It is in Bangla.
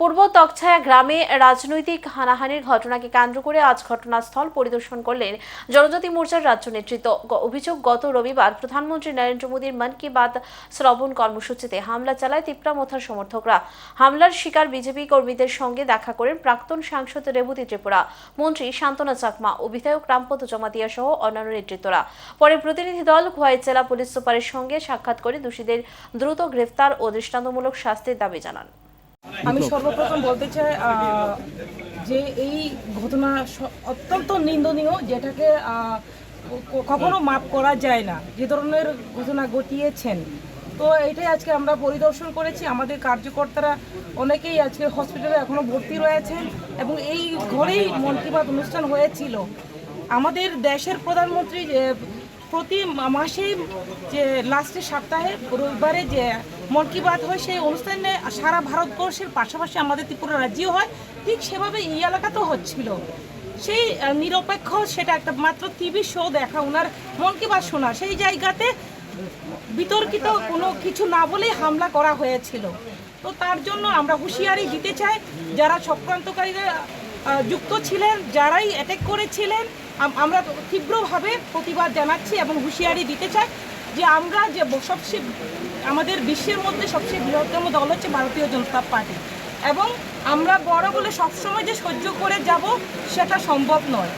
পূর্ব তকছায়া গ্রামে রাজনৈতিক হানাহানির ঘটনাকে কেন্দ্র করে আজ ঘটনাস্থল পরিদর্শন করলেন জনজাতি মোর্চার রাজ্য নেতৃত্ব। অভিযোগ, গত রবিবার প্রধানমন্ত্রী নরেন্দ্র মোদীর মন কি বাত শ্রবণ কর্মসূচিতে হামলা চালায় তিপ্রামথার সমর্থকরা। হামলার শিকার বিজেপি কর্মীদের সঙ্গে দেখা করেন প্রাক্তন সাংসদ রেবতী ত্রিপুরা, মন্ত্রী শান্তনা চাকমা ও বিধায়ক রামপদ জমাতিয়া সহ অন্যান্য নেতৃত্বরা। পরে প্রতিনিধি দল খোয়াই জেলা পুলিশ সুপারের সঙ্গে সাক্ষাৎ করে দোষীদের দ্রুত গ্রেফতার ও দৃষ্টান্তমূলক শাস্তির দাবি জানান। আমি সর্বপ্রথম বলতে চাই যে এই ঘটনা অত্যন্ত নিন্দনীয়, যেটাকে কখনো মাপ করা যায় না, যে ধরনের ঘটনা ঘটিয়েছেন। তো এটাই আজকে আমরা পরিদর্শন করেছি। আমাদের কার্যকর্তারা অনেকেই আজকে হসপিটালে এখনও ভর্তি রয়েছেন এবং এই ঘরেই মন কি বাত অনুষ্ঠান হয়েছিল। আমাদের দেশের প্রধানমন্ত্রী প্রতি মা- মাসেই যে লাস্টের সপ্তাহে রবিবারে যে মন কি বাত হয় সেই অনুষ্ঠানে সারা ভারতবর্ষের পাশাপাশি আমাদের ত্রিপুরা রাজ্যেও হয়, ঠিক সেভাবে এই এলাকাতেও হচ্ছিল। সেই নিরপেক্ষ সেটা একটা মাত্র টিভি শো দেখা ওনার মন কি বাত শোনা, সেই জায়গাতে বিতর্কিত কোনো কিছু না বলেই হামলা করা হয়েছিল। তো তার জন্য আমরা হুঁশিয়ারি দিতে চাই, যারা চক্রান্তকারীরা যুক্ত ছিলেন, যারাই অ্যাটেক করেছিলেন আমরা তীব্রভাবে প্রতিবাদ জানাচ্ছি এবং হুঁশিয়ারি দিতে চাই। যে আমরা যে সবচেয়ে আমাদের বিশ্বের মধ্যে সবচেয়ে বৃহত্তম দল হচ্ছে ভারতীয় জনতা পার্টি। এবং আমরা বড় বলে সবসময় যে সহ্য করে যাব, সেটা সম্ভব নয়।